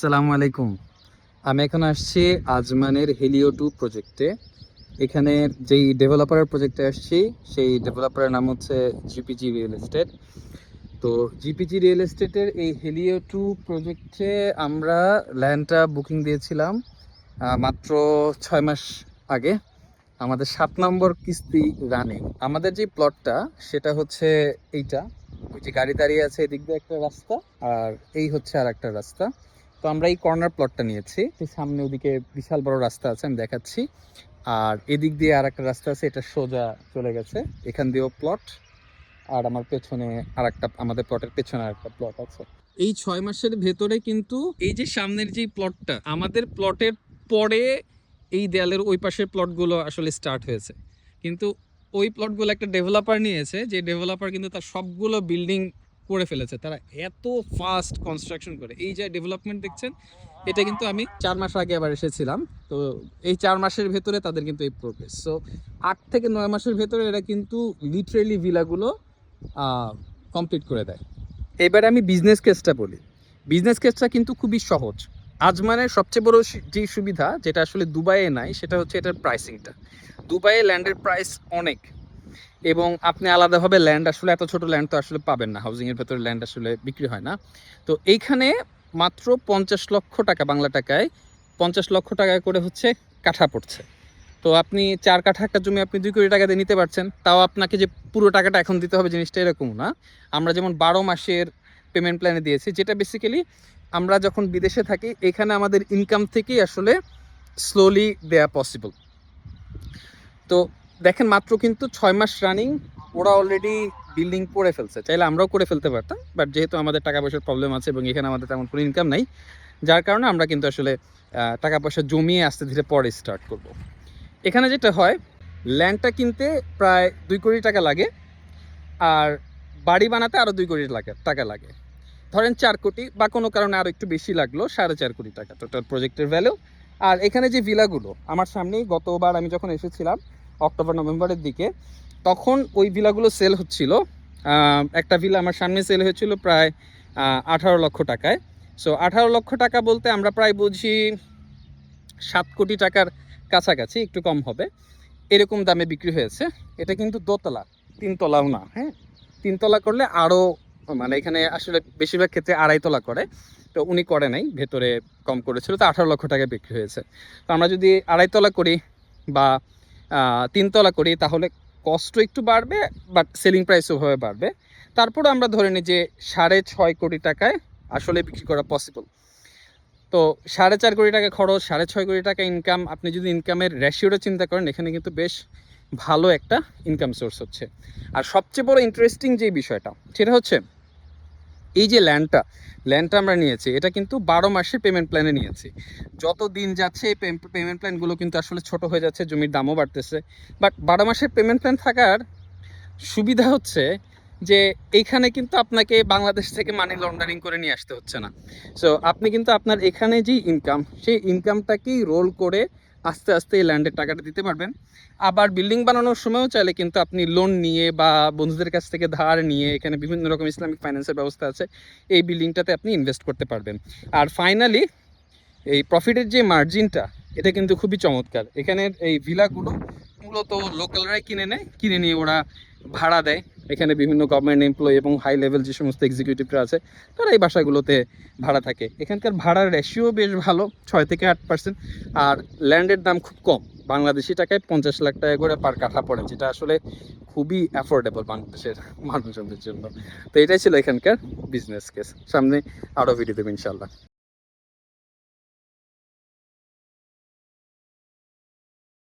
সালামু আলাইকুম। আমি এখন আসছি আজমানের হেলিও টু প্রজেক্টে এখানে যেই ডেভেলপারের প্রজেক্টে আসছি, সেই ডেভেলপারের নাম হচ্ছে জিপিজি রিয়েল এস্টেট তো জিপিজি রিয়েল এস্টেটের এই হেলিও টু প্রজেক্টে আমরা ল্যান্ডটা বুকিং দিয়েছিলাম মাত্র ছয় মাস আগে। আমাদের সাত নম্বর কিস্তি রানিং আমাদের যে প্লটটা সেটা হচ্ছে এইটা। ওই যে গাড়ি দাঁড়িয়ে আছে এদিক দিয়ে একটা রাস্তা, আর এই হচ্ছে আর একটা রাস্তা। তো আমরা এই কর্নার প্লটটা নিয়েছি। সামনে ওদিকে বিশাল বড় রাস্তা আছে, আমি দেখাচ্ছি। আর এদিক দিয়ে আর একটা রাস্তা আছে, এটা সোজা চলে গেছে, এখান দিয়েও প্লট আর আমার পেছনে আর একটা আমাদের প্লটের পেছনে আর একটা প্লট আছে। এই ছয় মাসের ভেতরে কিন্তু এই যে সামনের যে প্লটটা আমাদের প্লটের পরে এই দেয়ালের ওই পাশের প্লটগুলো আসলে স্টার্ট হয়েছে। কিন্তু ওই প্লটগুলো একটা ডেভেলপার নিয়েছে, যে ডেভেলপার কিন্তু তার সবগুলো বিল্ডিং করে ফেলেছে। তারা এত ফাস্ট কনস্ট্রাকশন করে। এই যে ডেভেলপমেন্ট দেখছেন, এটা কিন্তু আমি চার মাস আগে আবার এসেছিলাম। তো এই চার মাসের ভেতরে তাদের কিন্তু এই প্রোগ্রেস সো আট থেকে নয় মাসের ভেতরে এরা কিন্তু লিটারেলি ভিলাগুলো কমপ্লিট করে দেয়। এবারে আমি বিজনেস কেসটা বলি। বিজনেস কেসটা কিন্তু খুবই সহজ। আজমানের সবচেয়ে বড় যে সুবিধা, যেটা আসলে দুবাইয়ে নাই, সেটা হচ্ছে এটার প্রাইসিংটা দুবাইয়ে ল্যান্ডের প্রাইস অনেক। এবং আপনি আলাদাভাবে ল্যান্ড আসলে, এত ছোট ল্যান্ড তো আসলে পাবেন না হাউজিং এর ভেতরে ল্যান্ড আসলে বিক্রি হয় না। তো এইখানে মাত্র পঞ্চাশ লক্ষ টাকা, বাংলা টাকায় পঞ্চাশ লক্ষ টাকা করে হচ্ছে কাঠা পড়ছে। তো আপনি চার কাঠা একটা জমি আপনি দুই কোটি টাকা দিয়ে নিতে পারছেন, তাও আপনাকে যে পুরো টাকাটা এখন দিতে হবে জিনিসটা এরকম না। আমরা যেমন বারো মাসের পেমেন্ট প্ল্যানে দিয়েছি, যেটা বেসিক্যালি আমরা যখন বিদেশে থাকি, এখানে আমাদের ইনকাম থেকেই আসলে স্লোলি দেয়া পসিবল তো দেখেন মাত্র কিন্তু ছয় মাস রানিং ওরা অলরেডি বিল্ডিং করে ফেলছে। চাইলে আমরাও করে ফেলতে পারতাম বাট যেহেতু আমাদের টাকা পয়সার প্রবলেম আছে এবং এখানে আমাদের তেমন কোনো ইনকাম নাই, যার কারণে আমরা কিন্তু আসলে টাকা পয়সা জমিয়ে আস্তে ধীরে পরে স্টার্ট করব। এখানে যেটা হয় ল্যান্ডটা কিনতে প্রায় দুই কোটি টাকা লাগে, আর বাড়ি বানাতে আরও দুই কোটি লাগে, টাকা লাগে। ধরেন চার কোটি, বা কোনো কারণে আরও একটু বেশি লাগল, সাড়ে চার কোটি টাকা টোটাল প্রজেক্টের ভ্যালু আর এখানে যে ভিলাগুলো আমার সামনেই গতবার আমি যখন এসেছিলাম অক্টোবর, নভেম্বরের দিকে, তখন ওই ভিলাগুলো সেল হচ্ছিল। একটা ভিলা আমার সামনে সেল হয়েছিল প্রায় আঠারো লক্ষ টাকায়। সো আঠারো লক্ষ টাকা বলতে আমরা প্রায় বুঝি সাত কোটি টাকার কাছাকাছি, একটু কম হবে। এরকম দামে বিক্রি হয়েছে। এটা কিন্তু দোতলা, তিনতলাও না হ্যাঁ? তিনতলা করলে আরও মানে এখানে আসলে বেশিরভাগ ক্ষেত্রে আড়াইতলা করে। তো উনি করে নাই, ভেতরে কম করেছিল, তো আঠারো লক্ষ টাকায় বিক্রি হয়েছে। তো আমরা যদি আড়াইতলা করি বা তিনতলা করি, তাহলে কষ্ট একটু বাড়বে বাট সেলিং প্রাইসও ওভাবে বাড়বে। তারপরে আমরা ধরে নিই যে সাড়ে ছয় কোটি টাকায় আসলে বিক্রি করা পসিবল তো সাড়ে চার কোটি টাকা খরচ, সাড়ে ছয় কোটি টাকা ইনকাম আপনি যদি ইনকামের রেশিওটা চিন্তা করেন, এখানে কিন্তু বেশ ভালো একটা ইনকাম সোর্স হচ্ছে। আর সবচেয়ে বড় ইন্টারেস্টিং যে বিষয়টা, সেটা হচ্ছে এই যে ল্যান্ডটা ল্যান্ডটা আমরা নিয়েছি, এটা কিন্তু বারো মাসের পেমেন্ট প্ল্যানে নিয়েছি। যত দিন যাচ্ছে এই পেমেন্ট প্ল্যানগুলো কিন্তু আসলে ছোট হয়ে যাচ্ছে, জমির দামও বাড়তেছে। বাট বারো মাসের পেমেন্ট প্ল্যান থাকার সুবিধা হচ্ছে যে, এইখানে কিন্তু আপনাকে বাংলাদেশ থেকে মানি লন্ডারিং করে নিয়ে আসতে হচ্ছে না। সো আপনি কিন্তু আপনার এখানে যে ইনকাম সেই ইনকামটাকেই রোল করে আস্তে আস্তে এই ল্যান্ডের টাকাটা দিতে পারবেন। আবার বিল্ডিং বানানোর সময়ও চাইলে কিন্তু আপনি লোন নিয়ে বা বন্ধুদের কাছ থেকে ধার নিয়ে এখানে বিভিন্ন রকম ইসলামিক ফাইন্যান্সের ব্যবস্থা আছে, এই বিল্ডিংটাতে আপনি ইনভেস্ট করতে পারবেন। আর ফাইনালি এই প্রফিটের যে মার্জিনটা এটা কিন্তু খুবই চমৎকার। এখানের এই ভিলাগুলো মূলত লোকালরাই কিনে নেয়, কিনে নিয়ে ওরা ভাড়া দেয়। এখানে বিভিন্ন গভর্নমেন্ট এমপ্লয়ি এবং হাই লেভেল যে সমস্ত এক্সিকিউটিভরা আছে, তারা এই বাসাগুলোতে ভাড়া থাকে। এখানকার ভাড়ার রেশিও বেশ ভালো, ছয় থেকে আট পার্সেন্ট আর ল্যান্ডের দাম খুব কম। বাংলাদেশি টাকায় পঞ্চাশ লাখ টাকা করে পার কাঠা পড়ে, যেটা আসলে খুবই অ্যাফোর্ডেবল বাংলাদেশের মানুষজনদের জন্য। তো এটাই ছিল এখানকার বিজনেস কেস সামনে আরও ভিডিও দেবো ইনশাল্লাহ